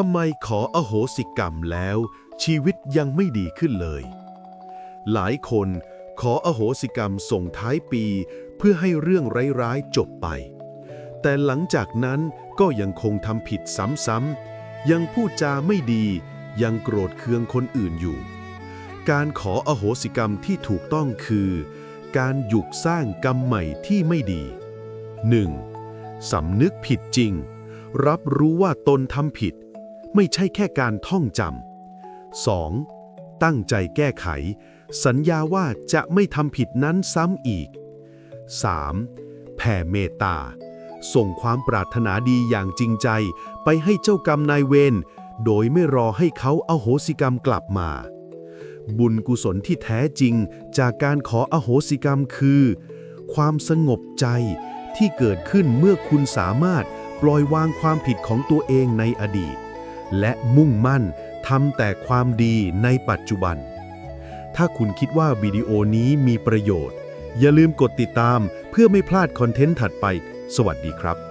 ทำไมขออโหสิกรรมแล้ว ชีวิตยังไม่ดีขึ้นเลย หลายคนขออโหสิกรรมส่งท้ายปีเพื่อให้เรื่องร้ายๆจบไป แต่หลังจากนั้นก็ยังคงทำผิดซ้ำๆ ยังพูดจาไม่ดี ยังโกรธเคืองคนอื่นอยู่ การขออโหสิกรรมที่ถูกต้องคือ การหยุกสร้างกรรมใหม่ที่ไม่ดี 1. สำนึกผิดจริง รับรู้ว่าตนทำผิด ไม่ใช่แค่การท่องจำ 2. ตั้งใจแก้ไข สัญญาว่าจะไม่ทำผิดนั้นซ้ำอีก 3. แผ่เมตตา ส่งความปรารถนาดีอย่างจริงใจไปให้เจ้ากรรมนายเวร โดยไม่รอให้เขาเอาโหสิกรรมกลับมา บุญกุศลที่แท้จริงจากการขออโหสิกรรมคือ ความสงบใจที่เกิดขึ้นเมื่อคุณสามารถปล่อยวางความผิดของตัวเองในอดีต และมุ่งมั่นทำแต่ความดีในปัจจุบัน ถ้าคุณคิดว่าวิดีโอนี้มีประโยชน์ อย่าลืมกดติดตามเพื่อไม่พลาดคอนเทนต์ถัดไป สวัสดีครับ